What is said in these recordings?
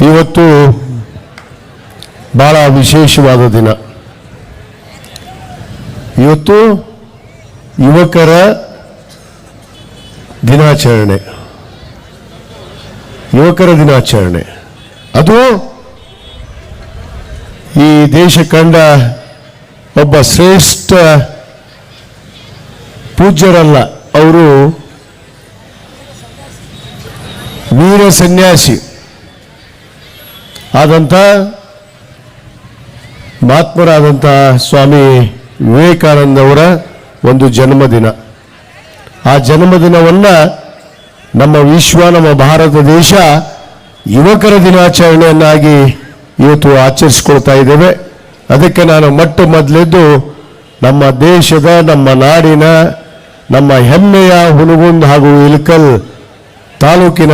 ಇವತ್ತು ಭಾಳ ವಿಶೇಷವಾದ ದಿನ. ಇವತ್ತು ಯುವಕರ ದಿನಾಚರಣೆ. ಯುವಕರ ದಿನಾಚರಣೆ. ಅದು ಈ ದೇಶ ಕಂಡ ಒಬ್ಬ ಶ್ರೇಷ್ಠ ಪೂಜ್ಯರಲ್ಲ, ಅವರು ವೀರ ಸನ್ಯಾಸಿ. ಆದಂಥ ಮಹಾತ್ಮರಾದಂಥ ಸ್ವಾಮಿ ವಿವೇಕಾನಂದವರ ಒಂದು ಜನ್ಮದಿನ. ಆ ಜನ್ಮದಿನವನ್ನು ನಮ್ಮ ವಿಶ್ವ, ನಮ್ಮ ಭಾರತ ದೇಶ ಯುವಕರ ದಿನಾಚರಣೆಯನ್ನಾಗಿ ಇವತ್ತು ಆಚರಿಸ್ಕೊಳ್ತಾ ಇದ್ದೇವೆ. ಅದಕ್ಕೆ ನಾನು ಮೊಟ್ಟ ಮೊದಲೆದ್ದು ನಮ್ಮ ದೇಶದ, ನಮ್ಮ ನಾಡಿನ, ನಮ್ಮ ಹೆಮ್ಮೆಯ ಹುನಗುಂದ್ ಹಾಗೂ ಇಲ್ಕಲ್ ತಾಲೂಕಿನ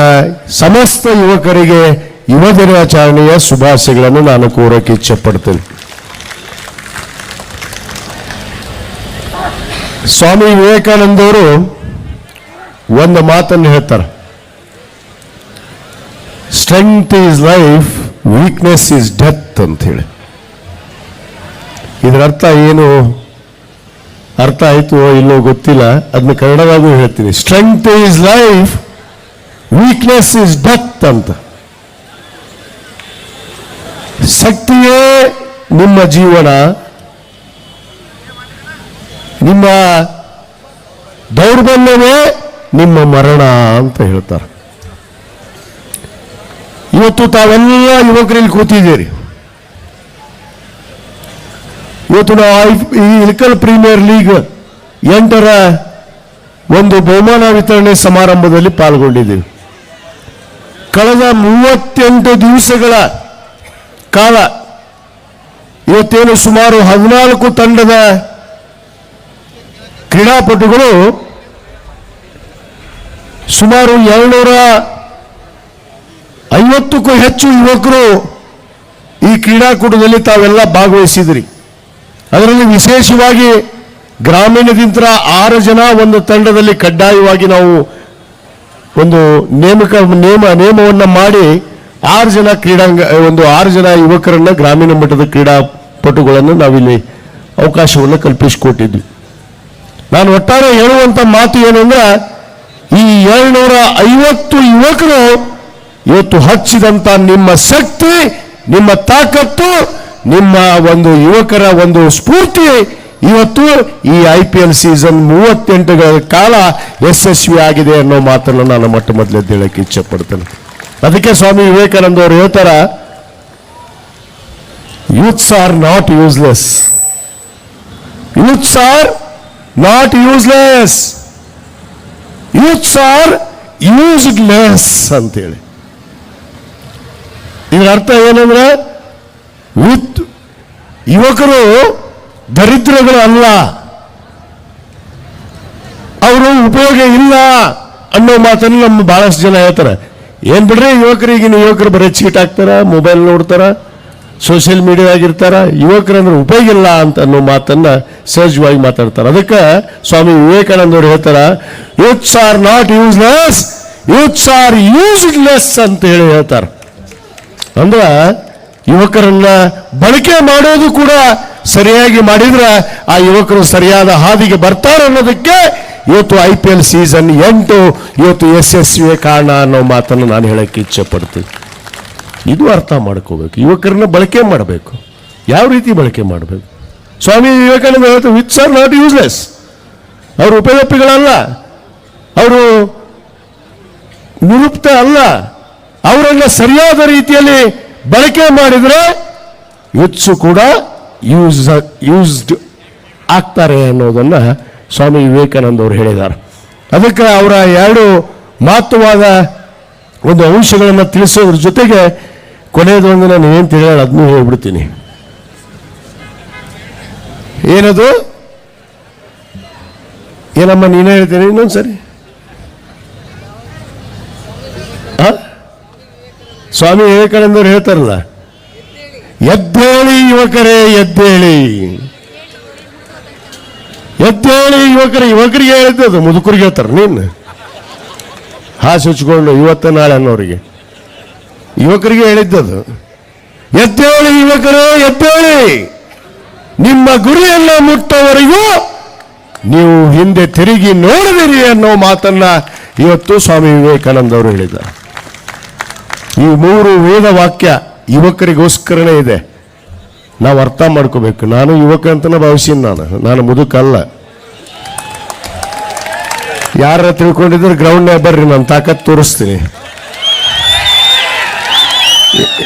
ಸಮಸ್ತ ಯುವಕರಿಗೆ ಯುವ ದಿನಾಚರಣೆಯ ಶುಭಾಶಯಗಳನ್ನು ನಾನು ಕೋರಕ್ಕೆ ಇಚ್ಛಪಡ್ತೇನೆ. ಸ್ವಾಮಿ ವಿವೇಕಾನಂದವರು ಒಂದು ಮಾತನ್ನು ಹೇಳ್ತಾರೆ. Strength is life weakness is death ಅಂತ ಹೇಳಿ. ಇದರ ಅರ್ಥ ಏನು? ಅರ್ಥ ಆಯಿತು ಇಲ್ಲೋ ಗೊತ್ತಿಲ್ಲ. ಅದನ್ನ ಕನ್ನಡವಾಗೂ ಹೇಳ್ತೀನಿ. Strength is life weakness is death ಅಂತ. ಶಕ್ತಿಯೇ ನಿಮ್ಮ ಜೀವನ. ನಿಮ್ಮ ದೌರ್ಬಲ್ಯವೇ ನಿಮ್ಮ ಮರಣ ಅಂತ ಹೇಳ್ತಾರೆ. ಇವತ್ತು ತಾವೆಲ್ಲ ಯುವಕರಲ್ಲಿ ಕೂತಿದ್ದೀರಿ. ಇವತ್ತು ನಾವು ಈ ಇಲ್ಕಲ್ ಪ್ರೀಮಿಯರ್ ಲೀಗ್ ಎಂಟರ ಒಂದು ಬಹುಮಾನ ವಿತರಣೆ ಸಮಾರಂಭದಲ್ಲಿ ಪಾಲ್ಗೊಂಡಿದ್ದೀವಿ. ಕಳೆದ ಮೂವತ್ತೆಂಟು ದಿವಸಗಳ ಕಾಲ ಇವತ್ತೇನು ಸುಮಾರು ಹದಿನಾಲ್ಕು ತಂಡದ ಕ್ರೀಡಾಪಟುಗಳು ಸುಮಾರು ಎರಡುನೂರ ಐವತ್ತಕ್ಕೂ ಹೆಚ್ಚು ಯುವಕರು ಈ ಕ್ರೀಡಾಕೂಟದಲ್ಲಿ ತಾವೆಲ್ಲ ಭಾಗವಹಿಸಿದ್ರಿ. ಅದರಲ್ಲಿ ವಿಶೇಷವಾಗಿ ಗ್ರಾಮೀಣದಿಂದ ಆರು ಜನ ಒಂದು ತಂಡದಲ್ಲಿ ಕಡ್ಡಾಯವಾಗಿ ನಾವು ಒಂದು ನೇಮಕ ನೇಮ, ನೇಮವನ್ನು ಮಾಡಿ ಆರು ಜನ ಕ್ರೀಡಾಂಗ ಒಂದು ಆರು ಜನ ಯುವಕರನ್ನ ಗ್ರಾಮೀಣ ಮಟ್ಟದ ಕ್ರೀಡಾಪಟುಗಳನ್ನು ನಾವಿಲ್ಲಿ ಅವಕಾಶವನ್ನು ಕಲ್ಪಿಸಿಕೊಟ್ಟಿದ್ವಿ. ನಾನು ಒಟ್ಟಾರೆ ಹೇಳುವಂತ ಮಾತು ಏನು ಅಂದ್ರೆ ಈ ಏಳ್ನೂರ ಐವತ್ತು ಯುವಕರು ಇವತ್ತು ಹಚ್ಚಿದಂತ ನಿಮ್ಮ ಶಕ್ತಿ, ನಿಮ್ಮ ತಾಕತ್ತು, ನಿಮ್ಮ ಒಂದು ಯುವಕರ ಒಂದು ಸ್ಫೂರ್ತಿ ಇವತ್ತು ಈ ಐ ಪಿ ಎಲ್ ಸೀಸನ್ ಮೂವತ್ತೆಂಟುಗಳ ಕಾಲ ಯಶಸ್ವಿ ಆಗಿದೆ ಅನ್ನೋ ಮಾತನ್ನು ನಾನು ಮೊಟ್ಟ ಮೊದಲೇ ಹೇಳಕ್ಕೆ ಇಚ್ಛೆ ಪಡ್ತೇನೆ. ಅದಕ್ಕೆ ಸ್ವಾಮಿ ವಿವೇಕಾನಂದ ಅವರು ಹೇಳ್ತಾರ youths are not useless youths are not useless youths are useless ಅಂತೇಳಿ. ಇದರ ಅರ್ಥ ಏನಂದ್ರೆ ಯೂತ್ ಯುವಕರು ದರಿದ್ರಗಳು ಅಲ್ಲ. ಅವರು ಉಪಯೋಗ ಇಲ್ಲ ಅನ್ನೋ ಮಾತನ್ನು ನಮ್ಮ ಬಹಳಷ್ಟು ಜನ ಹೇಳ್ತಾರೆ. ಏನ್ ಬಿಡ್ರಿ, ಯುವಕರಿಗಿನ ಯುವಕರು ಬರೀ ಚೀಟ್ ಹಾಕ್ತಾರ ಮೊಬೈಲ್ ನೋಡ್ತಾರ ಸೋಷಿಯಲ್ ಯುವಕರು ಅಂದ್ರೆ ಉಪಯೋಗ ಇಲ್ಲ ಅಂತ ಅನ್ನೋ ಮಾತನ್ನ ಸಹಜವಾಗಿ ಮಾತಾಡ್ತಾರೆ. ಅದಕ್ಕೆ ಸ್ವಾಮಿ ವಿವೇಕಾನಂದ ಅವ್ರು ಹೇಳ್ತಾರ youths are not useless youths are useless ಅಂತ ಹೇಳಿ ಹೇಳ್ತಾರೆ. ಅಂದ್ರ ಯುವಕರನ್ನ ಬಳಕೆ ಮಾಡೋದು ಕೂಡ ಸರಿಯಾಗಿ ಮಾಡಿದ್ರೆ ಆ ಯುವಕರು ಸರಿಯಾದ ಹಾದಿಗೆ ಬರ್ತಾರೆ ಅನ್ನೋದಕ್ಕೆ ಇವತ್ತು ಐ ಪಿ ಎಲ್ ಸೀಸನ್ ಎಂಟು, ಇವತ್ತು ಯಶಸ್ವಿಯ ಕಾರಣ ಅನ್ನೋ ಮಾತನ್ನು ನಾನು ಹೇಳೋಕ್ಕೆ ಇಚ್ಛೆ ಪಡ್ತೀನಿ ಇದು ಅರ್ಥ ಮಾಡ್ಕೋಬೇಕು. ಯುವಕರನ್ನ ಬಳಕೆ ಮಾಡಬೇಕು. ಯಾವ ರೀತಿ ಬಳಕೆ ಮಾಡಬೇಕು? ಸ್ವಾಮಿ ವಿವೇಕಾನಂದ ಹೇಳ್ತಾರೆ ವಿತ್ಸ್ ಆರ್ ನಾಟ್ ಯೂಸ್ಲೆಸ್ ಅವರು ಉಪಯೋಗಿಗಳಲ್ಲ. ಅವರು ನಿರುಕ್ತ ಅಲ್ಲ. ಅವರನ್ನ ಸರಿಯಾದ ರೀತಿಯಲ್ಲಿ ಬಳಕೆ ಮಾಡಿದರೆ ಯುತ್ಸು ಕೂಡ ಯೂಸ್, ಯೂಸ್ಡ್ ಆಗ್ತಾರೆ ಅನ್ನೋದನ್ನ ಸ್ವಾಮಿ ವಿವೇಕಾನಂದ ಅವರು ಹೇಳಿದ್ದಾರೆ. ಅದಕ್ಕೆ ಅವರ ಎರಡು ಮಹತ್ವವಾದ ಒಂದು ಅಂಶಗಳನ್ನು ತಿಳಿಸೋದ್ರ ಜೊತೆಗೆ ಕೊನೆಯದೊಂದು ನಾನು ಏನು ತಿಳಿಯೋಣ ಅದನ್ನು ಹೇಳ್ಬಿಡ್ತೀನಿ. ಏನದು? ಏನಮ್ಮ, ನೀನೇ ಹೇಳ್ತೀನಿ ಇನ್ನೊಂದು ಸರಿ ಸ್ವಾಮಿ ವಿವೇಕಾನಂದರು ಹೇಳ್ತಾರಲ್ಲ, ಎದ್ದೇಳಿ ಯುವಕರೇ, ಎದ್ದೇಳಿ. ಎದ್ದೇಳಿ ಯುವಕರು, ಯುವಕರಿಗೆ ಹೇಳಿದ್ದು ಮುದುಕರಿಗೆ ಹೇಳ್ತಾರೆ ನೀನು. ಹಾಸು ಹಚ್ಕೊಂಡು ಇವತ್ತು ನಾಳೆ ಅನ್ನೋರಿಗೆ. ಯುವಕರಿಗೆ ಹೇಳಿದ್ದದು ಎದ್ದೇಳಿ ಯುವಕರು, ಎದ್ದೇಳಿ. ನಿಮ್ಮ ಗುರಿಯನ್ನು ಮುಟ್ಟವರೆಗೂ ನೀವು ಹಿಂದೆ ತಿರುಗಿ ನೋಡಿದಿರಿ ಅನ್ನೋ ಮಾತನ್ನ ಇವತ್ತು ಸ್ವಾಮಿ ವಿವೇಕಾನಂದ ಅವರು ಹೇಳಿದ್ದಾರೆ. ಈ ಮೂರು ವೇದ ವಾಕ್ಯ ಯುವಕರಿಗೋಸ್ಕರನೇ ಇದೆ. ನಾವು ಅರ್ಥ ಮಾಡ್ಕೋಬೇಕು. ನಾನು ಯುವಕ ಅಂತಲೇ ಭಾವಿಸಿನ ನಾನು. ನಾನು ಮುದುಕಲ್ಲ. ಯಾರ ತಿಳ್ಕೊಂಡಿದ್ರೆ ನೇ ಬರ್ರಿ, ನಾನು ತಾಕತ್ ತೋರಿಸ್ತೀನಿ.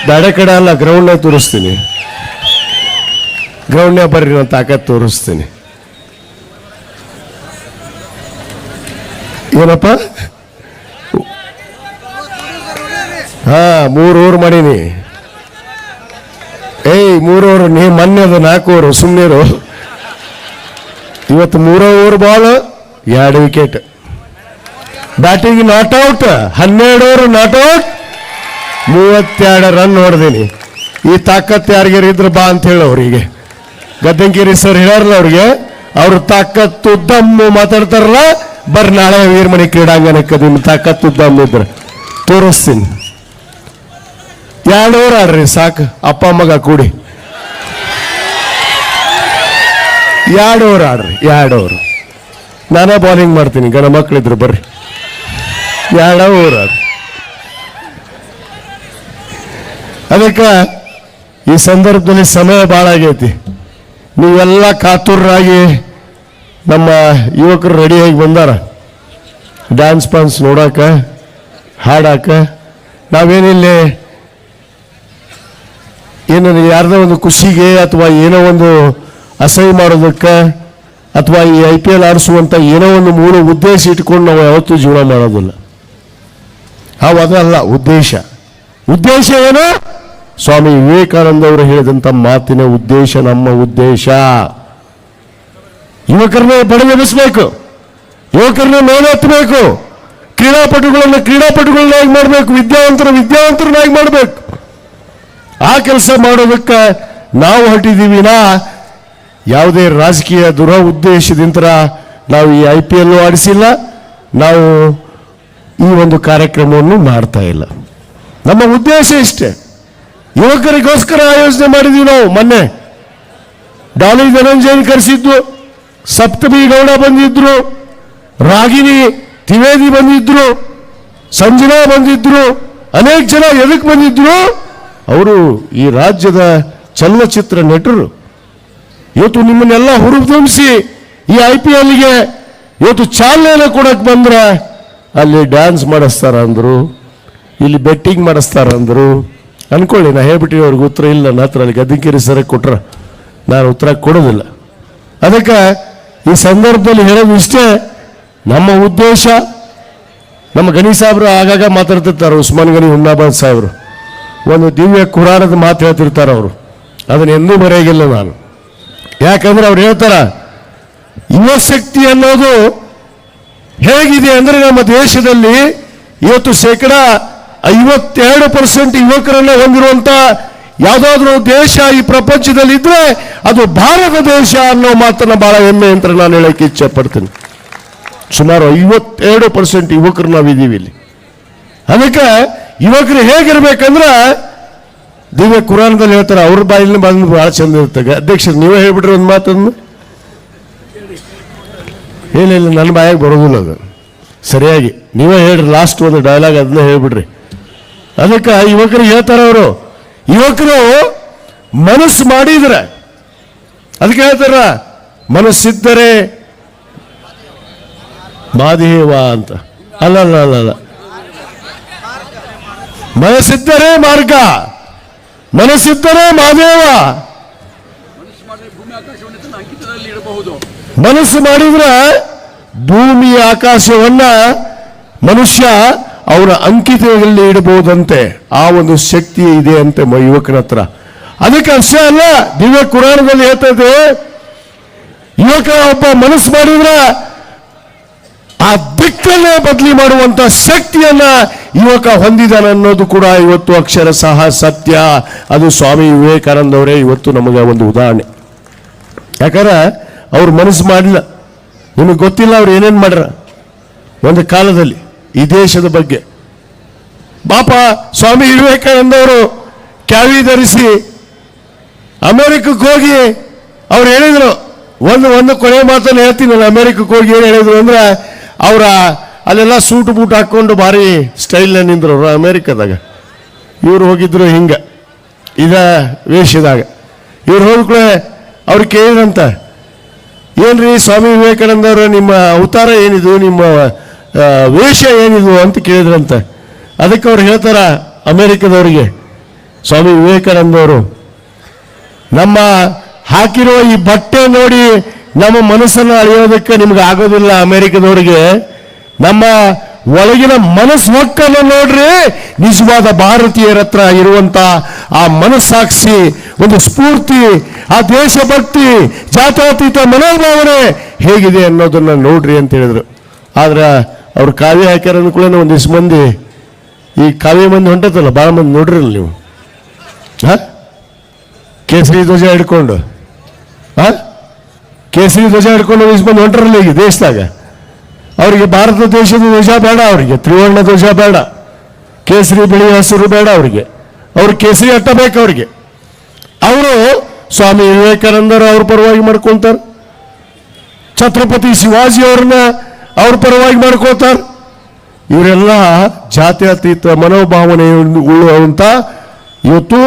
ಬೇರೆ ಕಡೆ ಅಲ್ಲ ನೇ ತೋರಿಸ್ತೀನಿ. ಗ್ರೌಂಡ್ನಾಗ ಬರ್ರಿ, ನಾನು ತಾಕತ್ ತೋರಿಸ್ತೀನಿ. ಏನಪ್ಪ? ಹಾ, ಮೂರು ಓವರ್ ಮಾಡೀನಿ. ಏಯ್, ಮೂರವರು, ನೀ ಮೊನ್ನೆ ಅದು ನಾಲ್ಕು ಓವರ್ ಸುಮ್ಮನಿರು ಇವತ್ತು ಮೂರೋ ಓವರ್ ಬಾಲ್ ಎರಡು ವಿಕೆಟ್ ಬ್ಯಾಟಿಂಗ್ ನಾಟ್ ಔಟ್ ಹನ್ನೆರಡು ಓವರ್ ನಾಟ್ ಔಟ್ ಮೂವತ್ತೆರಡು ರನ್ ಹೊಡೆದೀನಿ. ಈ ತಾಕತ್ ಯಾರಿಗಾರ ಇದ್ರೆ ಬಾ ಅಂತ ಹೇಳಿ ಅವರಿಗೆ. ಗದ್ದಂಗಿರಿ ಸರ್ ಹೇಳ್ಯಾರಲ್ಲ ಅವ್ರಿಗೆ, ಅವ್ರ ತಾಕತ್ತು ದಮ್ಮು ಮಾತಾಡ್ತಾರಲ್ಲ ಬರ್ರಿ ನಾಳೆ ವೀರಮಣಿ ಕ್ರೀಡಾಂಗಣಕ್ಕೆ ನಿಮ್ಮ ತಾಕತ್ತು ದಮ್ಮು ಇದ್ರೆ ತೋರಿಸ್ತೀನಿ. ಎರಡು ಆಡ್ರಿ, ಸಾಕು. ಅಪ್ಪ, ಮಗ ಕೂಡಿ. ಎರಡು ಓವರ್ ಆಡ್ರಿ ಎರಡು ಓವರ್ ನಾನೇ ಬಾಲಿಂಗ್ ಮಾಡ್ತೀನಿ ಗಣ ಮಕ್ಕಳಿದ್ರು ಬರ್ರಿ. ಎರಡು ಓವರ್ ಆಡ್ರಿ. ಅದಕ್ಕೆ ಈ ಸಂದರ್ಭದಲ್ಲಿ ಸಮಯ ಭಾಳ ಆಗೈತಿ. ನೀವೆಲ್ಲ ಕಾತುರರಾಗಿ ನಮ್ಮ ಯುವಕರು ರೆಡಿಯಾಗಿ ಬಂದಾರ. ಡ್ಯಾನ್ಸ್ ಪಾನ್ಸ್ ನೋಡಕ್ಕೆ ಹಾಡಾಕ. ನಾವೇನಿಲ್ಲಿ ಏನು ಯಾರದೋ ಒಂದು ಖುಷಿಗೆ ಅಥವಾ ಏನೋ ಒಂದು ಅಸಹ್ಯ ಮಾಡೋದಕ್ಕೆ ಅಥವಾ ಈ ಐ ಪಿ ಎಲ್ ಆಡಿಸುವಂಥ ಏನೋ ಒಂದು ಮೂಲ ಉದ್ದೇಶ ಇಟ್ಕೊಂಡು ನಾವು ಯಾವತ್ತೂ ಜೀವನ ಮಾಡೋದಿಲ್ಲ. ಹಾವು ಅದಲ್ಲ ಉದ್ದೇಶ. ಉದ್ದೇಶ ಏನು? ಸ್ವಾಮಿ ವಿವೇಕಾನಂದ ಅವರು ಹೇಳಿದಂಥ ಮಾತಿನ ಉದ್ದೇಶ ನಮ್ಮ ಉದ್ದೇಶ. ಯುವಕರನ್ನ ಬಡಗೆಡಿಸ್ಬೇಕು ಯುವಕರನ್ನ ಮೇಲೆತ್ತಬೇಕು. ಕ್ರೀಡಾಪಟುಗಳನ್ನು ಕ್ರೀಡಾಪಟುಗಳನ್ನಾಗಿ ಮಾಡಬೇಕು. ವಿದ್ಯಾವಂತರ ವಿದ್ಯಾವಂತರನ್ನಾಗಿ ಮಾಡಬೇಕು. ಆ ಕೆಲಸ ಮಾಡೋದಕ್ಕೆ ನಾವು ಹೊರಟಿದ್ದೀವಿ ನಾ ಯಾವುದೇ ರಾಜಕೀಯ ದುರ ಉದ್ದೇಶದಿಂದ ನಾವು ಈ ಐ ಪಿ ಎಲ್ ಆಡಿಸಿಲ್ಲ. ನಾವು ಈ ಒಂದು ಕಾರ್ಯಕ್ರಮವನ್ನು ಮಾಡ್ತಾ ಇಲ್ಲ. ನಮ್ಮ ಉದ್ದೇಶ ಇಷ್ಟೇ. ಯುವಕರಿಗೋಸ್ಕರ ಆಯೋಜನೆ ಮಾಡಿದ್ವಿ ನಾವು ಮೊನ್ನೆ. ಡಾಲಿ ಧನಂಜಯನ್ ಕರೆಸಿದ್ದು, ಸಪ್ತಮಿ ಗೌಡ ಬಂದಿದ್ರು, ರಾಗಿಣಿ ತ್ರಿವೇದಿ ಬಂದಿದ್ರು, ಸಂಜನಾ ಬಂದಿದ್ರು, ಅನೇಕ ಜನ ಎದಕ್ಕೆ ಬಂದಿದ್ರು? ಅವರು ಈ ರಾಜ್ಯದ ಚಲನಚಿತ್ರ ನಟರು. ಇವತ್ತು ನಿಮ್ಮನ್ನೆಲ್ಲ ಹುರಿದುಂಬಿಸಿ ಈ ಐ ಪಿ ಎಲ್ಗೆ ಇವತ್ತು ಚಾಲನೆ ಕೊಡಕ್ಕೆ ಬಂದ್ರೆ ಅಲ್ಲಿ ಡ್ಯಾನ್ಸ್ ಮಾಡಿಸ್ತಾರ ಅಂದ್ರು, ಇಲ್ಲಿ ಬೆಟ್ಟಿಂಗ್ ಮಾಡಿಸ್ತಾರ ಅಂದ್ರು. ಅನ್ಕೊಳ್ಳಿ, ನಾ ಹೇಳ್ಬಿಟ್ಟು ಅವ್ರಿಗೆ ಉತ್ತರ ಇಲ್ಲ, ನನ್ನ ಹತ್ರ ಅಲ್ಲಿ ಗದ್ದಿಕೇರಿ ಸರ ಕೊಟ್ರ ನಾನು ಉತ್ತರ ಕೊಡೋದಿಲ್ಲ. ಅದಕ್ಕೆ ಈ ಸಂದರ್ಭದಲ್ಲಿ ಹೇಳೋದು ಇಷ್ಟೇ, ನಮ್ಮ ಉದ್ದೇಶ, ನಮ್ಮ ಗಣಿ ಸಾಹೇಬ್ರು ಆಗಾಗ ಮಾತಾಡ್ತಿರ್ತಾರೆ ಉಸ್ಮಾನ್ ಗನಿ ಉನ್ನಾಬಾದ್ ಸಾಹೇಬ್ರು ಒಂದು ದಿವ್ಯ ಕುರಾನದ ಮಾತು ಹೇಳ್ತಿರ್ತಾರೆ ಅವರು. ಅದನ್ನ ಎಂದೂ ಮರೆಯಾಗಿಲ್ಲ ನಾನು. ಯಾಕಂದ್ರೆ ಅವ್ರು ಹೇಳ್ತಾರ ಯುವ ಶಕ್ತಿ ಅನ್ನೋದು ಹೇಗಿದೆ ಅಂದ್ರೆ ನಮ್ಮ ದೇಶದಲ್ಲಿ ಇವತ್ತು ಶೇಕಡ ಐವತ್ತೆರಡು ಪರ್ಸೆಂಟ್ ಯುವಕರನ್ನ ಹೊಂದಿರುವಂತ ಯಾವುದಾದ್ರೂ ದೇಶ ಈ ಪ್ರಪಂಚದಲ್ಲಿ ಇದ್ರೆ ಅದು ಭಾರತ ದೇಶ ಅನ್ನೋ ಮಾತನ್ನ ಬಹಳ ಹೆಮ್ಮೆ ಅಂತ ನಾನು ಹೇಳಕ್ಕೆ ಇಚ್ಛೆ ಪಡ್ತೀನಿ. ಸುಮಾರು ಐವತ್ತೆರಡು ಪರ್ಸೆಂಟ್ ಯುವಕರು ನಾವಿದ್ದೀವಿ ಇಲ್ಲಿ. ಅದಕ್ಕೆ ಯುವಕರು ಹೇಗಿರ್ಬೇಕಂದ್ರೆ ದಿವ್ಯ ಕುರಾನದಲ್ಲಿ ಹೇಳ್ತಾರೆ, ಅವ್ರ ಬಾಯಲ್ಲಿ ಬಂದು ಬಹಳ ಚಂದ ಇರ್ತದೆ ಅಧ್ಯಕ್ಷರು, ನೀವೇ ಹೇಳ್ಬಿಟ್ರಿ ಒಂದು ಮಾತನ್ನು ಏನಿಲ್ಲ ನನ್ನ ಬಾಯಾಗ ಬರೋದಿಲ್ಲ ಅದು. ಸರಿಯಾಗಿ. ನೀವೇ ಹೇಳ್ರಿ ಲಾಸ್ಟ್ ಒಂದು ಡೈಲಾಗ್ ಅದನ್ನ ಹೇಳ್ಬಿಡ್ರಿ. ಅದಕ್ಕೆ ಯುವಕರು ಹೇಳ್ತಾರೆ ಅವರು. ಯುವಕರು ಮನಸ್ಸು ಮಾಡಿದ್ರೆ, ಅದಕ್ಕೆ ಹೇಳ್ತಾರ, ಮನಸ್ಸಿದ್ದರೆ ಮಾದೇವ ಅಂತ. ಅಲ್ಲ ಅಲ್ಲ ಅಲ್ಲ ಅಲ್ಲ. ಮನಸ್ಸಿದ್ದರೆ ಮಾರ್ಗ ಮನಸ್ಸಿದ್ದರೆ ಮಾದೇವ ಇಡಬಹುದು. ಮನಸ್ಸು ಮಾಡಿದ್ರೆ ಭೂಮಿ ಆಕಾಶವನ್ನ ಮನುಷ್ಯ ಅವರ ಅಂಕಿತದಲ್ಲಿ ಇಡಬಹುದಂತೆ. ಆ ಒಂದು ಶಕ್ತಿ ಇದೆ ಅಂತೆ ಯುವಕರ ಹತ್ರ. ಅದಕ್ಕೆ ಅಷ್ಟೇ ಅಲ್ಲ ದಿವ್ಯ ಕುರಾಣದಲ್ಲಿ ಹೇಳ್ತದೆ ಯುವಕ ಒಬ್ಬ ಮನಸ್ಸು ಮಾಡಿದ್ರೆ ಆ ದಿಕ್ಕನ್ನೇ ಬದಲಿ ಮಾಡುವಂತ ಶಕ್ತಿಯನ್ನ ಯುವಕ ಹೊಂದಿದಾನೆ ಅನ್ನೋದು ಕೂಡ ಇವತ್ತು ಅಕ್ಷರ ಸಹ ಸತ್ಯ. ಅದು ಸ್ವಾಮಿ ವಿವೇಕಾನಂದ ಅವರೇ ಇವತ್ತು ನಮಗೆ ಒಂದು ಉದಾಹರಣೆ. ಯಾಕಂದ್ರೆ ಅವ್ರು ಮನಸ್ಸು ಮಾಡಲಿಲ್ಲ. ನಿಮಗೆ ಗೊತ್ತಿಲ್ಲ ಅವ್ರು ಏನೇನು ಮಾಡ್ರ? ಒಂದು ಕಾಲದಲ್ಲಿ, ಈ ದೇಶದ ಬಗ್ಗೆ. ಬಾಪ ಸ್ವಾಮಿ ವಿವೇಕಾನಂದ ಅವರು ಕ್ಯಾವಿ ಧರಿಸಿ ಅಮೆರಿಕಕ್ಕೆ ಹೋಗಿ ಅವ್ರು ಹೇಳಿದ್ರು. ಒಂದು ಒಂದು ಕೊನೆ ಮಾತನ್ನು ಹೇಳ್ತೀನಿ ನಾನು ಅಮೆರಿಕಕ್ಕೆ ಹೋಗಿ ಏನು ಹೇಳಿದ್ರು ಅಂದ್ರೆ ಅವರ ಅಲ್ಲೆಲ್ಲ ಸೂಟ್ ಬೂಟ್ ಹಾಕ್ಕೊಂಡು ಭಾರಿ ಸ್ಟೈಲ್ ನಿಂದ್ರು ಅವರು ಅಮೆರಿಕದಾಗ. ಇವ್ರು ಹೋಗಿದ್ರು ಹಿಂಗೆ, ಇದ ವೇಷದಾಗ. ಇವ್ರು ಹೋದ್ಕೂಳೆ ಅವ್ರು ಕೇಳಿದಂತ ಏನ್ರಿ ಸ್ವಾಮಿ ವಿವೇಕಾನಂದ ಅವರ ನಿಮ್ಮ ಅವತಾರ ಏನಿದು, ನಿಮ್ಮ ವೇಷ ಏನಿದು ಅಂತ ಕೇಳಿದ್ರಂತ. ಅದಕ್ಕೆ ಅವ್ರು ಹೇಳ್ತಾರ ಅಮೆರಿಕದವರಿಗೆ, ಸ್ವಾಮಿ ವಿವೇಕಾನಂದವರು, ನಮ್ಮ ಹಾಕಿರೋ ಈ ಬಟ್ಟೆ ನೋಡಿ ನಮ್ಮ ಮನಸ್ಸನ್ನು ಅಳೆಯೋದಕ್ಕೆ ನಿಮ್ಗೆ ಆಗೋದಿಲ್ಲ ಅಮೆರಿಕದವರಿಗೆ. ನಮ್ಮ ಒಳಗಿನ ಮನಸ್ಸು ಹೊಕ್ಕನ್ನು ನೋಡ್ರಿ, ನಿಜವಾದ ಭಾರತೀಯರ ಹತ್ರ ಇರುವಂತ ಆ ಮನಸ್ಸಾಕ್ಷಿ, ಒಂದು ಸ್ಫೂರ್ತಿ, ಆ ದೇಶಭಕ್ತಿ, ಜಾತ್ಯಾತೀತ ಮನೋಭಾವನೆ ಹೇಗಿದೆ ಅನ್ನೋದನ್ನ ನೋಡ್ರಿ ಅಂತ ಹೇಳಿದ್ರು. ಆದ್ರೆ ಅವ್ರು ಕಾವ್ಯ ಹಾಕ್ಯಾರ ಕೂಡ ಒಂದಿಷ್ಟು ಮಂದಿ, ಈ ಕಾವ್ಯ ಮಂದಿ ಹೊಂಟತ್ತಲ್ಲ, ಭಾಳ ಮಂದಿ ನೋಡ್ರಿಲ್ಲ ನೀವು. ಹಾ? ಕೇಸರಿ ಧ್ವಜ ಹಿಡ್ಕೊಂಡು. ಆ ಕೇಸರಿ ಧ್ವಜ ಹಿಡ್ಕೊಂಡು ಮಂದಿ ಹೊಂಟ್ರಲ್ಲ ಈಗ ದೇಶದಾಗ? ಅವರಿಗೆ ಭಾರತ ದೇಶದ ಧ್ವಜ ಬೇಡ ಅವರಿಗೆ, ತ್ರಿವರ್ಣ ಧ್ವಜ ಬೇಡ, ಕೇಸರಿ ಬಿಳಿ ಹಸಿರು ಬೇಡ ಅವರಿಗೆ. ಅವ್ರು ಕೇಸರಿ ಬೇಕು ಅವರಿಗೆ. ಅವರು ಸ್ವಾಮಿ ವಿವೇಕಾನಂದರು ಅವ್ರ ಪರವಾಗಿ ಮಾಡ್ಕೊಂತಾರ. ಛತ್ರಪತಿ ಶಿವಾಜಿ ಅವ್ರನ್ನ ಅವ್ರ ಪರವಾಗಿ ಮಾಡ್ಕೋತಾರೆ. ಇವರೆಲ್ಲ ಜಾತ್ಯತೀತ ಮನೋಭಾವನೆ ಉಳ್ಳುವಂತ ಇವತ್ತು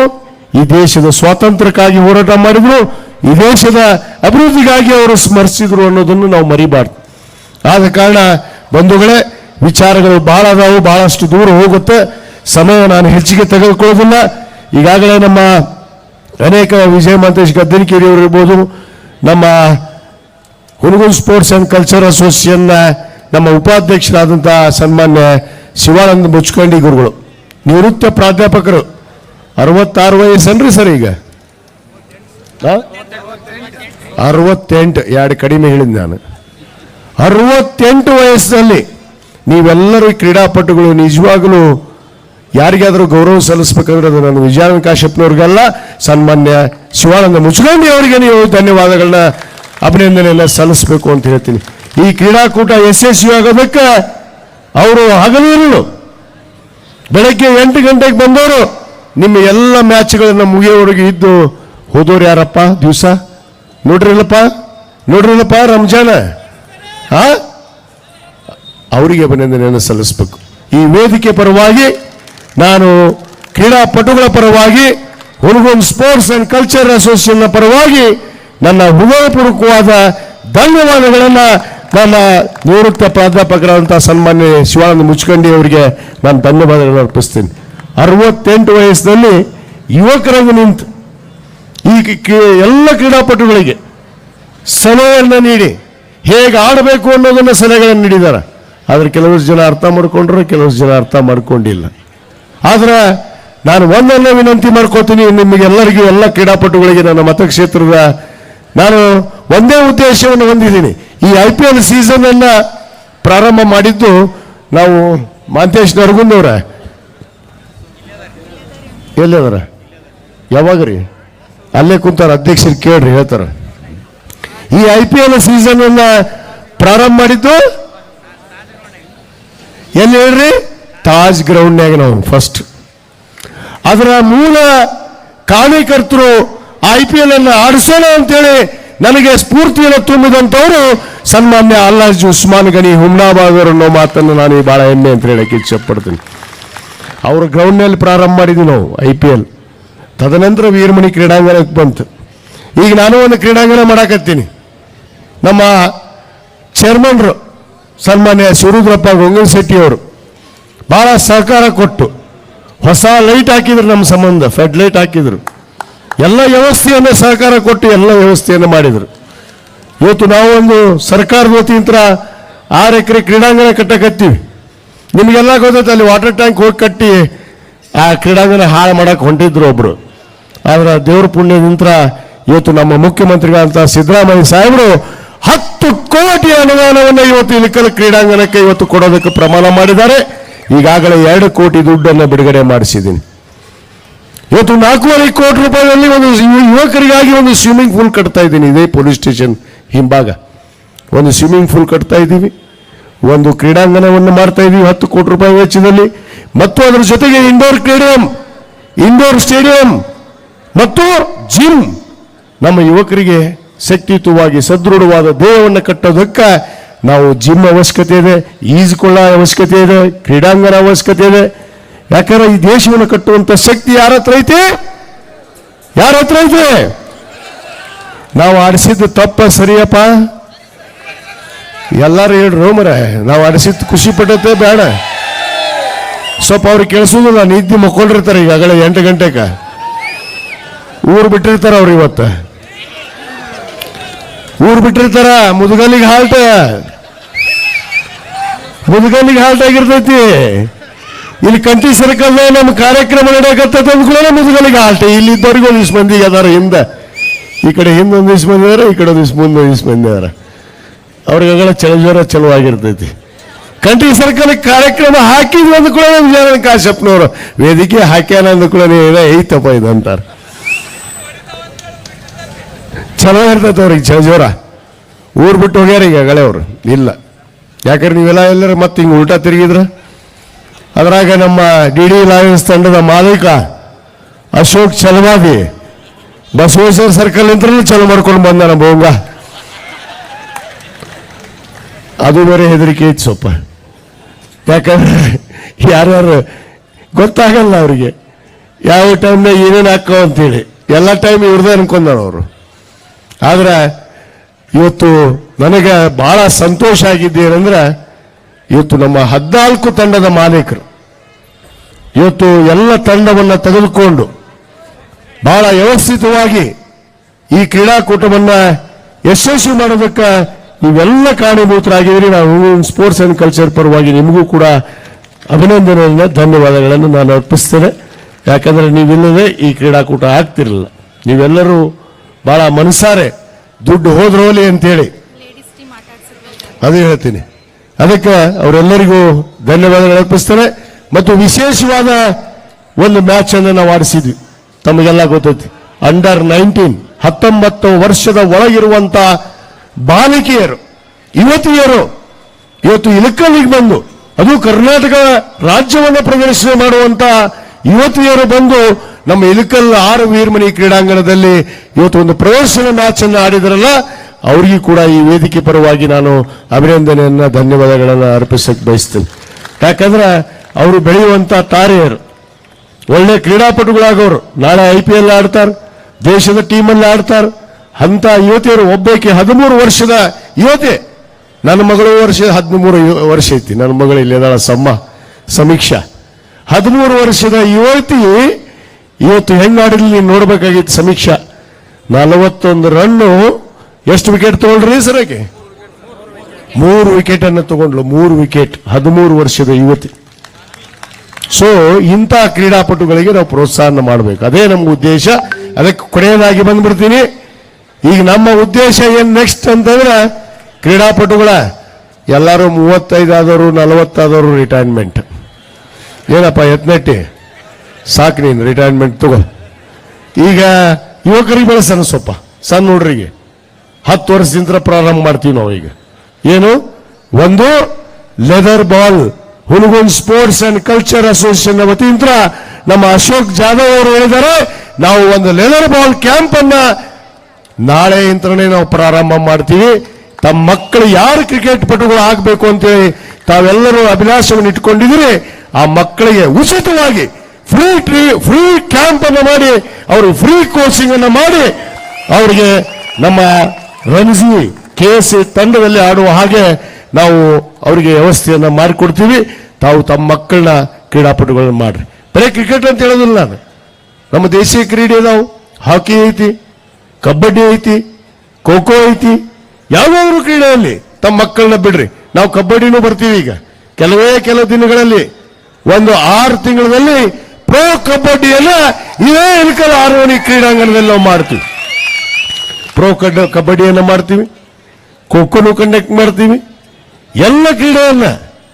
ಈ ದೇಶದ ಸ್ವಾತಂತ್ರ್ಯಕ್ಕಾಗಿ ಹೋರಾಟ ಮಾಡಿದ್ರು. ಈ ದೇಶದ ಅಭಿವೃದ್ಧಿಗಾಗಿ ಅವರು ಸ್ಮರಿಸಿದ್ರು ಅನ್ನೋದನ್ನು ನಾವು ಮರಿಬಾರ್ದು. ಆದ ಕಾರಣ ಬಂಧುಗಳೇ, ವಿಚಾರಗಳು ಬಹಳ ಅದಾವು ಬಹಳಷ್ಟು ದೂರ ಹೋಗುತ್ತೆ. ಸಮಯ ನಾನು ಹೆಚ್ಚಿಗೆ ತೆಗೆದುಕೊಳ್ಳೋದಿಲ್ಲ. ಈಗಾಗಲೇ ನಮ್ಮ ಅನೇಕ ವಿಜಯ ಮಹಂತೇಶ್ ಅವರು ಇರ್ಬೋದು, ನಮ್ಮ ಹುನಗುನ್ ಸ್ಪೋರ್ಟ್ಸ್ ಅಂಡ್ ಕಲ್ಚರ್ ಅಸೋಸಿಯೇಷನ್ನ ನಮ್ಮ ಉಪಾಧ್ಯಕ್ಷರಾದಂಥ ಸನ್ಮಾನ್ಯ ಶಿವಾನಂದ ಮುಚ್ಕಂಡಿ ಗುರುಗಳು, ನಿವೃತ್ತ ಪ್ರಾಧ್ಯಾಪಕರು, ಅರವತ್ತಾರು ವಯಸ್ಸನ್ರಿ ಸರ್ ಈಗ? ಅರವತ್ತೆಂಟು, ಎರಡು ಕಡಿಮೆ ಹೇಳಿದ್ ನಾನು. ಅರವತ್ತೆಂಟು ವಯಸ್ಸಿನಲ್ಲಿ ನೀವೆಲ್ಲರೂ ಕ್ರೀಡಾಪಟುಗಳು ನಿಜವಾಗಲೂ ಯಾರಿಗಾದರೂ ಗೌರವ ಸಲ್ಲಿಸ್ಬೇಕಂದ್ರೆ ಅದು ನಾನು ವಿಜಯಾನಂದ ಕಾಶ್ಯಪ್ನವ್ರಿಗೆಲ್ಲ, ಸನ್ಮಾನ್ಯ ಶಿವಾನಂದ ಮುಚುಗಂಡಿ ಅವರಿಗೆ ನೀವು ಧನ್ಯವಾದಗಳನ್ನ, ಅಭಿನಂದನೆಯನ್ನ ಸಲ್ಲಿಸಬೇಕು ಅಂತ ಹೇಳ್ತೀನಿ. ಈ ಕ್ರೀಡಾಕೂಟ ಯಶಸ್ವಿ ಆಗೋದಕ್ಕೆ ಅವರು ಹಗಲಿರಲು ಬೆಳಗ್ಗೆ ಎಂಟು ಗಂಟೆಗೆ ಬಂದವರು, ನಿಮ್ಮ ಎಲ್ಲ ಮ್ಯಾಚ್ಗಳನ್ನ ಮುಗಿಯೋವರೆಗೆ ಇದ್ದು ಹೋದವ್ರು ಯಾರಪ್ಪ? ದಿವಸ? ನೋಡ್ರಲ್ಲಪ್ಪ? ನೋಡ್ರಿಲ್ಲಪ್ಪ, ರಂಜಾನ? ಆ? ಅವರಿಗೆ ಅಭಿನಂದನೆಯನ್ನು ಸಲ್ಲಿಸಬೇಕು. ಈ ವೇದಿಕೆ ಪರವಾಗಿ ನಾನು ಕ್ರೀಡಾಪಟುಗಳ ಪರವಾಗಿ Hunagund sports and culture association ಪರವಾಗಿ ನನ್ನ ಹೃದಯಪೂರ್ವಕವಾದ ಧನ್ಯವಾದಗಳನ್ನು ನನ್ನ ನಿವೃತ್ತ ಪ್ರಾಧ್ಯಾಪಕರಾದಂಥ ಸನ್ಮಾನ್ಯ ಶಿವಾನಂದ ಮುಚ್ಕಂಡಿ ಅವರಿಗೆ ನಾನು ಧನ್ಯವಾದಗಳನ್ನು ಅರ್ಪಿಸ್ತೀನಿ. ಅರವತ್ತೆಂಟು ವಯಸ್ಸಿನಲ್ಲಿ ಯುವಕರಾಗಿ ನಿಂತು ಈ ಎಲ್ಲ ಕ್ರೀಡಾಪಟುಗಳಿಗೆ ಸಲಹೆಯನ್ನು ನೀಡಿ ಹೇಗೆ ಆಡಬೇಕು ಅನ್ನೋದನ್ನ ಸಲಹೆಗಳನ್ನು ನೀಡಿದ್ದಾರೆ. ಆದರೆ ಕೆಲವರು ಜನ ಅರ್ಥ ಮಾಡ್ಕೊಂಡ್ರು ಕೆಲವರು ಜನ ಅರ್ಥ ಮಾಡ್ಕೊಂಡಿಲ್ಲ. ಆದರೆ ನಾನು ಒಂದನ್ನು ವಿನಂತಿ ಮಾಡ್ಕೋತೀನಿ, ನಿಮಗೆಲ್ಲರಿಗೂ ಎಲ್ಲ ಕ್ರೀಡಾಪಟುಗಳಿಗೆ ನನ್ನ ಮತಕ್ಷೇತ್ರದ ನಾನು ಒಂದೇ ಉದ್ದೇಶವನ್ನು ಹೊಂದಿದ್ದೀನಿ. ಈ ಐ ಪಿ ಎಲ್ ಸೀಸನ್ ಅನ್ನ ಪ್ರಾರಂಭ ಮಾಡಿದ್ದು ನಾವು ಮಾಂತೇಶ್ ನರಗುಂದವ್ರ. ಎಲ್ಲಿದಾರ ಯಾವಾಗ ರೀ? ಅಲ್ಲೇ ಕುಂತಾರ, ಅಧ್ಯಕ್ಷರು ಕೇಳ್ರಿ, ಹೇಳ್ತಾರ. ಈ ಐ ಪಿ ಎಲ್ ಸೀಸನ್ ಅನ್ನ ಪ್ರಾರಂಭ ಮಾಡಿದ್ದು? ಎಲ್ಲಿ ಹೇಳ್ರಿ? ತಾಜ್ ಗ್ರೌಂಡ್ನಾಗ ನಾವು ಫಸ್ಟ್ ಅದರ ಮೂಲ ಕಾರ್ಯಕರ್ತರು ಐ ಪಿ ಎಲ್ ಅನ್ನ ಆಡಿಸೋಣ ಅಂತೇಳಿ ನನಗೆ ಸ್ಫೂರ್ತಿಯನ್ನು ತುಂಬಿದಂಥವರು ಸನ್ಮಾನ್ಯ ಅಲ್ಲಾಜ್ ಉಸ್ಮಾನ್ ಗಣಿ ಹುಮ್ನಾಬಾದ್ ಅನ್ನೋ ಮಾತನ್ನು ನಾನು ಈ ಬಹಳ ಹೆಮ್ಮೆ ಅಂತ ಹೇಳಕ್ಕೆ ಇಚ್ಛಪಡ್ತೀನಿ ಅವ್ರ ಗ್ರೌಂಡ್ನಲ್ಲಿ ಪ್ರಾರಂಭ ಮಾಡಿದ್ವಿ ನಾವು ಐ ಪಿ ಎಲ್ ತದನಂತರ ವೀರಮಣಿ ಕ್ರೀಡಾಂಗಣಕ್ಕೆ ಬಂತು. ಈಗ ನಾನು ಒಂದು ಕ್ರೀಡಾಂಗಣ ಮಾಡಾಕತ್ತೀನಿ. ನಮ್ಮ ಚೇರ್ಮನ್ರು ಸನ್ಮಾನ್ಯ ಶಿವರುದ್ರಪ್ಪ ಶೆಟ್ಟಿ ಅವರು, ಬಹಳ ಸಹಕಾರ ಕೊಟ್ಟು ಹೊಸ ಲೈಟ್ ಹಾಕಿದ್ರು ನಮ್ಮ ಸಂಬಂಧ ಫೆಡ್ ಲೈಟ್ ಹಾಕಿದ್ರು. ಎಲ್ಲ ವ್ಯವಸ್ಥೆಯನ್ನು ಸಹಕಾರ ಕೊಟ್ಟು ಎಲ್ಲ ವ್ಯವಸ್ಥೆಯನ್ನು ಮಾಡಿದರು. ಇವತ್ತು ನಾವು ಒಂದು ಸರ್ಕಾರದ ವತಿಯಿಂದ ಆರು ಎಕರೆ ಕ್ರೀಡಾಂಗಣ ಕಟ್ಟಕತ್ತೀವಿ. ನಿಮಗೆಲ್ಲ ಗೊತ್ತೈತೆ ಅಲ್ಲಿ ವಾಟರ್ ಟ್ಯಾಂಕ್ ಹೋಗಿ ಕಟ್ಟಿ ಆ ಕ್ರೀಡಾಂಗಣ ಹಾಳು ಮಾಡಕ್ಕೆ ಹೊಂಟಿದ್ರು ಒಬ್ರು. ಆದ್ರೆ ದೇವ್ರ ಪುಣ್ಯದಿಂತ್ರ ಇವತ್ತು ನಮ್ಮ ಮುಖ್ಯಮಂತ್ರಿಗಳಂತ ಸಿದ್ದರಾಮಯ್ಯ ಸಾಹೇಬರು ಹತ್ತು ಕೋಟಿ ಅನುದಾನವನ್ನು ಇವತ್ತು ಇಲಿಕಲ್ ಕ್ರೀಡಾಂಗಣಕ್ಕೆ ಇವತ್ತು ಕೊಡೋದಕ್ಕೆ ಪ್ರಮಾಣ ಮಾಡಿದ್ದಾರೆ. ಈಗಾಗಲೇ ಎರಡು ಕೋಟಿ ದುಡ್ಡನ್ನು ಬಿಡುಗಡೆ ಮಾಡಿಸಿದ್ದೀನಿ. ಇವತ್ತು ನಾಲ್ಕೂವರೆ ಕೋಟಿ ರೂಪಾಯಿಯಲ್ಲಿ ಒಂದು ಯುವಕರಿಗಾಗಿ ಒಂದು ಸ್ವಿಮ್ಮಿಂಗ್ ಪೂಲ್ ಕಟ್ತಾ ಇದ್ದೀನಿ. ಇದೇ ಪೊಲೀಸ್ ಸ್ಟೇಷನ್ ಹಿಂಭಾಗ. ಒಂದು ಸ್ವಿಮ್ಮಿಂಗ್ ಪೂಲ್ ಕಟ್ತಾ ಇದ್ದೀವಿ. ಒಂದು ಕ್ರೀಡಾಂಗಣವನ್ನು ಮಾಡ್ತಾ ಇದೀವಿ, ಹತ್ತು ಕೋಟಿ ರೂಪಾಯಿ ವೆಚ್ಚದಲ್ಲಿ. ಮತ್ತು ಅದರ ಜೊತೆಗೆ ಇಂಡೋರ್ ಸ್ಟೇಡಿಯಂ ಇಂಡೋರ್ ಸ್ಟೇಡಿಯಂ ಮತ್ತು ಜಿಮ್ ನಮ್ಮ ಯುವಕರಿಗೆ ಶಕ್ತಿಯುತವಾಗಿ ಸದೃಢವಾದ ದೇಹವನ್ನು ಕಟ್ಟೋದಕ್ಕೆ ನಾವು ಜಿಮ್ ಅವಶ್ಯಕತೆ ಇದೆ ಈಜುಕೊಳ್ಳೋ ಅವಶ್ಯಕತೆ ಇದೆ, ಕ್ರೀಡಾಂಗಣ ಅವಶ್ಯಕತೆ ಇದೆ. ಯಾಕಂದ್ರೆ ಈ ದೇಶವನ್ನು ಕಟ್ಟುವಂತ ಶಕ್ತಿ ಯಾರ ಹತ್ರ ಐತೆ? ಯಾರ ಹತ್ರ ಐತೆ? ನಾವು ಆಡಿಸಿದ್ದು ತಪ್ಪ ಸರಿಯಪ್ಪ? ಎಲ್ಲಾರು ಹೇಳ್ರಿ ಮರ, ನಾವು ಆಡಿಸಿದ್ದು ಖುಷಿ ಪಟ್ಟತೆ ಬೇಡ ಸ್ವಲ್ಪ ಅವ್ರಿಗೆ ಕೇಳಿಸೋದಿಲ್ಲ, ನಿದ್ದೆ ಮಕ್ಕೊಂಡಿರ್ತಾರೆ ಈಗಾಗಲೇ ಎಂಟು ಗಂಟೆಗ ಊರು ಬಿಟ್ಟಿರ್ತಾರ ಅವ್ರು ಇವತ್ತು. ಊರು ಬಿಟ್ಟಿರ್ತಾರ ಮುದುಗಲ್ಲಿಗೆ ಹಾಲ್ಟ. ಮುದುಗಲ್ಲಿಗೆ ಹಾಲ್ಟ್ ಆಗಿರ್ತೈತಿ. ಇಲ್ಲಿ ಕಂಟಿ ಸರ್ಕಲ್ ನಮ್ಮ ಕಾರ್ಯಕ್ರಮ ನಡೆಯಕತ್ತೈತೆ ಅಂದ್ಕೊಳ್ಳೋಣ ಮುದುಗಲಿಗೆ ಹಾಲ್ಟ್. ಇಲ್ಲಿ ಇದ್ದವ್ರಿಗೆ ಒಂದಿಷ್ಟು ಮಂದಿ ಅದಾರ ಹಿಂದೆ. ಈ ಕಡೆ ಹಿಂದೆ ಒಂದಿಷ್ಟು ಮಂದಿ ಅದಾರ ಈ ಕಡೆ ಒಂದಿಷ್ಟು ಮುಂದೆ ಒಂದಿಷ್ಟು ಮಂದಿ ಅದಾರ ಅವ್ರಿಗಾಗಲ ಚಲಜ್ವರ ಚಲೋ ಆಗಿರ್ತೈತಿ ಕಂಟಿ ಸರ್ಕಲ್ ಕಾರ್ಯಕ್ರಮ ಹಾಕಿದ್ವಿ ಕೂಡ ವಿಜಯನ ಕಾಶ್ಯಪ್ನವರು ವೇದಿಕೆ ಹಾಕ್ಯಾನ ಅಂದ್ಕೊಳ್ಳೋಣ ಐತಪ್ಪ ಇದು ಅಂತಾರೆ. ಚಲೋ ಇರ್ತೈತೆ ಅವ್ರಿಗೆ ಚಲಜ್ವರ ಊರು ಬಿಟ್ಟು ಹೋಗ್ಯಾರ ಈಗ ಅವರು. ಇಲ್ಲ. ಯಾಕಂದ್ರೆ ನೀವೆಲ್ಲ ಎಲ್ಲರೂ ಮತ್ತೆ ಹಿಂಗೆ ಉಲ್ಟಾ ತಿರುಗಿದ್ರ? ಅದ್ರಾಗ ನಮ್ಮ ಡಿ ಡಿ ಲಾಯನ್ಸ್ ತಂಡದ ಮಾಲೀಕ ಅಶೋಕ್ ಚಲವಾದಿ, ಬಸವೇಶ್ವರ ಸರ್ಕಲ್ ನಿಂತ್ರಲ್ಲೂ ಚಲೋ ಮಾಡ್ಕೊಂಡು ಬಂದ ನಮ್ಮ ಬೋಂಗ ಅದು ಬೇರೆ ಹೆದರಿಕೆ ಇತ್ತು ಸ್ವಲ್ಪ. ಯಾಕಂದ್ರೆ ಯಾರ್ಯಾರು ಗೊತ್ತಾಗಲ್ಲ ಅವರಿಗೆ. ಯಾವ ಟೈಮ್ನಾಗ ಏನೇನು ಹಾಕೋ ಅಂತೇಳಿ. ಎಲ್ಲ ಟೈಮ್ ಇವ್ರದೇ ಅನ್ಕೊಂಡಾರ ಅವರು. ಆದ್ರೆ ಇವತ್ತು ನನಗೆ ಬಹಳ ಸಂತೋಷ ಆಗಿದ್ದೇನಂದ್ರೆ ಇವತ್ತು ನಮ್ಮ ಹದಿನಾಲ್ಕು ತಂಡದ ಮಾಲೀಕರು. ಇವತ್ತು ಎಲ್ಲ ತಂಡವನ್ನು ತೆಗೆದುಕೊಂಡು ಬಹಳ ವ್ಯವಸ್ಥಿತವಾಗಿ ಈ ಕ್ರೀಡಾಕೂಟವನ್ನು ಯಶಸ್ವಿ ಮಾಡೋದಕ್ಕೆ ನೀವೆಲ್ಲ ಕಾರಣೀಭೂತರಾಗಿದ್ದೀರಿ. ನಾವು ಸ್ಪೋರ್ಟ್ಸ್ ಅಂಡ್ ಕಲ್ಚರ್ ಪರವಾಗಿ ನಿಮಗೂ ಕೂಡ ಅಭಿನಂದನೆಯನ್ನು, ಧನ್ಯವಾದಗಳನ್ನು ನಾನು ಅರ್ಪಿಸ್ತೇನೆ. ಯಾಕಂದರೆ ನೀವಿಲ್ಲದೆ ಈ ಕ್ರೀಡಾಕೂಟ ಆಗ್ತಿರಲಿಲ್ಲ. ನೀವೆಲ್ಲರೂ ಭಾಳ ಮನಸಾರೆ ದುಡ್ಡು ಹೋದ್ರೋಲಿ ಅಂತೇಳಿ. ಅದೇ ಹೇಳ್ತೀನಿ. ಅದಕ್ಕೆ ಅವರೆಲ್ಲರಿಗೂ ಧನ್ಯವಾದಗಳು ಅರ್ಪಿಸ್ತೇನೆ. ಮತ್ತು ವಿಶೇಷವಾದ ಒಂದು ಮ್ಯಾಚ್ ಅನ್ನು ನಾವು ಆಡಿಸಿದ್ವಿ. ತಮಗೆಲ್ಲ ಗೊತ್ತೈತಿ. ಅಂಡರ್ ನೈನ್ಟೀನ್ ಹತ್ತೊಂಬತ್ತು ವರ್ಷದ ಒಳಗಿರುವಂತ ಬಾಲಿಕೆಯರು, ಯುವತಿಯರು ಇವತ್ತು ಇಲೆಕ್ಟ್ರಾನಿಕ್ ಬಂದು, ಅದು ಕರ್ನಾಟಕ ರಾಜ್ಯವನ್ನು ಪ್ರದರ್ಶನ ಮಾಡುವಂತ ಯುವತಿಯರು ಬಂದು ನಮ್ಮ ಇಲಕಲ್ ಆರು ವೀರ್ಮನಿ ಕ್ರೀಡಾಂಗಣದಲ್ಲಿ ಇವತ್ತು ಒಂದು ಪ್ರದರ್ಶನ ಮ್ಯಾಚ್ ಅನ್ನು ಆಡಿದ್ರಲ್ಲ, ಅವರಿಗೂ ಕೂಡ ಈ ವೇದಿಕೆ ಪರವಾಗಿ ನಾನು ಅಭಿನಂದನೆಯನ್ನ, ಧನ್ಯವಾದಗಳನ್ನು ಅರ್ಪಿಸಕ್ಕೆ ಬಯಸ್ತೇನೆ. ಯಾಕಂದ್ರೆ ಅವರು ಬೆಳೆಯುವಂತ ತಾರೆಯರು, ಒಳ್ಳೆ ಕ್ರೀಡಾಪಟುಗಳಾಗೋರು, ನಾಳೆ ಐ ಪಿ ಎಲ್ ಆಡ್ತಾರೆ, ದೇಶದ ಟೀಮಲ್ಲಿ ಆಡ್ತಾರ ಅಂತ ಯುವತಿಯರು ಒಬ್ಬಾಕಿ ಹದಿಮೂರು ವರ್ಷದ ಯುವತಿ. ನನ್ನ ಮಗಳು ವರ್ಷ ಹದಿಮೂರು ವರ್ಷ ಐತಿ. ನನ್ನ ಮಗಳು ಇಲ್ಲಿದಾಳ ಸಮ್ಮ ಸಮೀಕ್ಷಾ. ಹದಿಮೂರು ವರ್ಷದ ಯುವತಿ ಇವತ್ತು ಹೆಂಗ್ ಆಡಿದ್ಲಿ ನೀವು ನೋಡ್ಬೇಕಾಗಿತ್ತು ಸಮೀಕ್ಷಾ. ನಲವತ್ತೊಂದು ರನ್ನು ಎಷ್ಟು ವಿಕೆಟ್ ತಗೊಂಡ್ರಿ ಸರಕ್ಕೆ ಮೂರು ವಿಕೆಟ್ ಅನ್ನು ತಗೊಂಡ್ಲು, ಮೂರು ವಿಕೆಟ್, ಹದಿಮೂರು ವರ್ಷದ ಯುವತಿ. ಸೊ ಇಂಥ ಕ್ರೀಡಾಪಟುಗಳಿಗೆ ನಾವು ಪ್ರೋತ್ಸಾಹ ಮಾಡಬೇಕು. ಅದೇ ನಮ್ಮ ಉದ್ದೇಶ. ಅದಕ್ಕೆ ಕೊನೆಯದಾಗಿ ಬಂದ್ಬಿಡ್ತೀನಿ. ಈಗ ನಮ್ಮ ಉದ್ದೇಶ ಏನು ನೆಕ್ಸ್ಟ್ ಅಂತಂದ್ರೆ ಕ್ರೀಡಾಪಟುಗಳ, ಎಲ್ಲರೂ ಮೂವತ್ತೈದು ಆದವರು ನಲವತ್ತಾದವರು ರಿಟೈರ್ಮೆಂಟ್ ಏನಪ್ಪ ಯತ್ನಟ್ಟಿ? ಸಾಕು ನೀನು ರಿಟೈರ್ಮೆಂಟ್ ತಗೋ. ಈಗ ಯುವಕರಿಗೆ ಬೆಳೆಸೋಣ ಸ್ವಲ್ಪ ಸಣ್ಣ ಹುಡ್ರಿಗೆ. ಹತ್ತು ವರ್ಷದಿಂದ ಪ್ರಾರಂಭ ಮಾಡ್ತೀವಿ ನಾವು ಈಗ. ಏನು? ಒಂದು leather ball Hunagund sports and culture association ವತಿಯಿಂದ ನಮ್ಮ ಅಶೋಕ್ ಜಾಧವ್ ಅವರು ಹೇಳಿದ್ದಾರೆ, ನಾವು ಒಂದು ಲೆದರ್ ಬಾಲ್ ಕ್ಯಾಂಪ್ ಅನ್ನ ನಾಳೆ ಇಂತ್ರನೇ ನಾವು ಪ್ರಾರಂಭ ಮಾಡ್ತೀವಿ. ತಮ್ಮ ಮಕ್ಕಳು ಯಾರು ಕ್ರಿಕೆಟ್ ಪಟುಗಳು ಆಗಬೇಕು ಅಂತೇಳಿ ತಾವೆಲ್ಲರೂ ಅಭಿಲಾಷವನ್ನು ಇಟ್ಕೊಂಡಿದ್ರೆ ಆ ಮಕ್ಕಳಿಗೆ ಉಚಿತವಾಗಿ ಫ್ರೀ ಟ್ರೀ ಫ್ರೀ ಕ್ಯಾಂಪ್ ಅನ್ನು ಮಾಡಿ, ಅವರು ಫ್ರೀ ಕೋಚಿಂಗ್ ಅನ್ನು ಮಾಡಿ, ಅವರಿಗೆ ನಮ್ಮ ರಣಜಿ, ಕೆ ಎಸ್ ತಂಡದಲ್ಲಿ ಆಡುವ ಹಾಗೆ ನಾವು ಅವರಿಗೆ ವ್ಯವಸ್ಥೆಯನ್ನು ಮಾಡಿಕೊಡ್ತೀವಿ. ತಾವು ತಮ್ಮ ಮಕ್ಕಳನ್ನ ಕ್ರೀಡಾಪಟುಗಳನ್ನ ಮಾಡ್ರಿ. ಬರೀ ಕ್ರಿಕೆಟ್ ಅಂತ ಹೇಳೋದಿಲ್ಲ ನಾನು. ನಮ್ಮ ದೇಶೀಯ ಕ್ರೀಡೆ ನಾವು, ಹಾಕಿ ಐತಿ. ಕಬಡ್ಡಿ ಐತಿ ಖೋ ಖೋ ಐತಿ ಯಾವ್ದಾದ್ರು ಕ್ರೀಡೆಯಲ್ಲಿ ತಮ್ಮ ಮಕ್ಕಳನ್ನ ಬಿಡ್ರಿ. ನಾವು ಕಬಡ್ಡಿನೂ ಬರ್ತೀವಿ ಈಗ. ಕೆಲವೇ ಕೆಲವು ದಿನಗಳಲ್ಲಿ, ಒಂದು ಆರು ತಿಂಗಳಲ್ಲಿ ಪ್ರೋ ಕಬಡ್ಡಿಯನ್ನ ಇದೇ ಇಳಕಲ್ ಆರೋನಿ ಕ್ರೀಡಾಂಗಣದಲ್ಲಿ ನಾವು ಮಾಡ್ತೀವಿ. ಪ್ರೋ ಕಡ್ ಕಬಡ್ಡಿಯನ್ನ ಮಾಡ್ತೀವಿ, ಖೋಖೋನು ಕಂಡಕ್ಟ್ ಮಾಡ್ತೀವಿ. ಎಲ್ಲ ಕ್ರೀಡೆಯನ್ನ.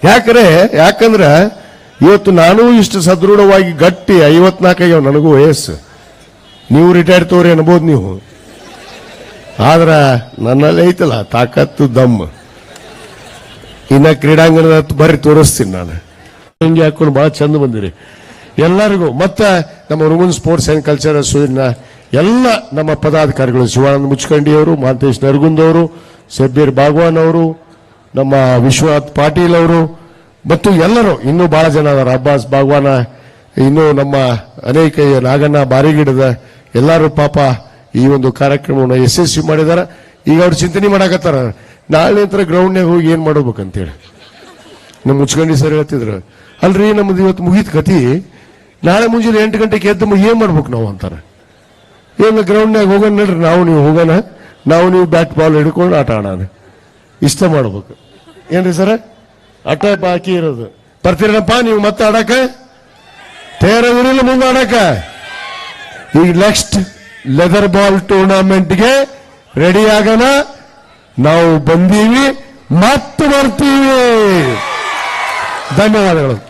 ಯಾಕ್ರೆ, ಯಾಕಂದ್ರೆ ಇವತ್ತು ನಾನು ಇಷ್ಟು ಸದೃಢವಾಗಿ ಗಟ್ಟಿ ಐವತ್ನಾಲ್ಕಾಗ್ಯಾವ ನನಗೂ ವಯಸ್ಸು. ನೀವು ರಿಟೈರ್ಡ್ ತೋರಿ ಅನ್ಬೋದು ನೀವು. ಆದ್ರ ನನ್ನಲ್ಲಿ ಐತಲ್ಲ, ತಾಕತ್ತು, ದಮ್. ಇನ್ನ ಕ್ರೀಡಾಂಗಣದ ಬರ್ರಿ ತೋರಿಸ್ತೀನಿ ನಾನು. ಹಿಂಗೆ ಹಾಕೊಂಡು ಬಹಳ ಚಂದ ಬಂದಿರಿ. ಎಲ್ಲರಿಗೂ, ಮತ್ತೆ ನಮ್ಮ ರುಮನ್ ಸ್ಪೋರ್ಟ್ಸ್ ಅಂಡ್ ಕಲ್ಚರ್ ಅಸೋಸಿಯೇಷನ್ ಎಲ್ಲ ನಮ್ಮ ಪದಾಧಿಕಾರಿಗಳು, ಶಿವಾನಂದ ಮುಚ್ಕಂಡಿಯವರು ನರಗುಂದ್ ಅವರು, ಸಬ್ಬೀರ್ ಬಾಗ್ವಾನ್ ಅವರು, ನಮ್ಮ ವಿಶ್ವನಾಥ್ ಪಾಟೀಲ್ ಅವರು, ಮತ್ತು ಎಲ್ಲರೂ, ಇನ್ನೂ ಬಹಳ ಜನ ಅದಾರ. ಅಬ್ಬಾಸ್ ಬಾಗ್ವಾನ, ಇನ್ನೂ ನಮ್ಮ ಅನೇಕ ನಾಗಣ್ಣ ಬಾರಿಗಿಡದ ಎಲ್ಲರೂ ಪಾಪ ಈ ಒಂದು ಕಾರ್ಯಕ್ರಮವನ್ನು ಯಶಸ್ವಿ ಮಾಡಿದಾರ. ಈಗ ಅವ್ರು ಚಿಂತನೆ ಮಾಡಾಕತ್ತಾರ. ನಾಳೆ ನಂತರ ಗ್ರೌಂಡ್ನಾಗ ಹೋಗಿ ಏನ್ ಮಾಡ್ಬೇಕಂತೇಳಿ. ನಮ್ಮ ಮುಚ್ಕಂಡಿ ಸರ್ ಹೇಳ್ತಿದ್ರು. ಅಲ್ರಿ, ನಮ್ದು ಇವತ್ತು ಮುಗಿದ ಕತಿ ನಾಳೆ ಮುಂಜಾನೆ ಎಂಟು ಗಂಟೆಗೆ ಎದ್ದು ಏನು ಮಾಡ್ಬೇಕು ನಾವು ಅಂತಾರೆ. ಏನು ಗ್ರೌಂಡ್ನಾಗ ಹೋಗೋಣ ನಡ್ರಿ, ನಾವು ನೀವು ಹೋಗೋಣ. ನಾವು ನೀವು ಬ್ಯಾಟ್ ಬಾಲ್ ಹಿಡ್ಕೊಂಡು ಆಟ ಆಡೋಣ ಇಷ್ಟ ಮಾಡ್ಬೇಕು. ಏನ್ರಿ ಸರ ಆಟ ಬಾಕಿ ಇರೋದು. ಬರ್ತೀರಪ್ಪ ನೀವು ಮತ್ತೆ ಆಡಕ ತಯಾರಾಗಿರಲಿಲ್ಲ ಮುಂದೆ ಆಡಕ ಈಗ ನೆಕ್ಸ್ಟ್ ಲೆದರ್ ಬಾಲ್ ಟೂರ್ನಮೆಂಟ್ಗೆ ರೆಡಿ ಆಗೋಣ. ನಾವು ಬಂದೀವಿ. ಮತ್ತೆ ಬರ್ತೀವಿ. ಧನ್ಯವಾದಗಳು.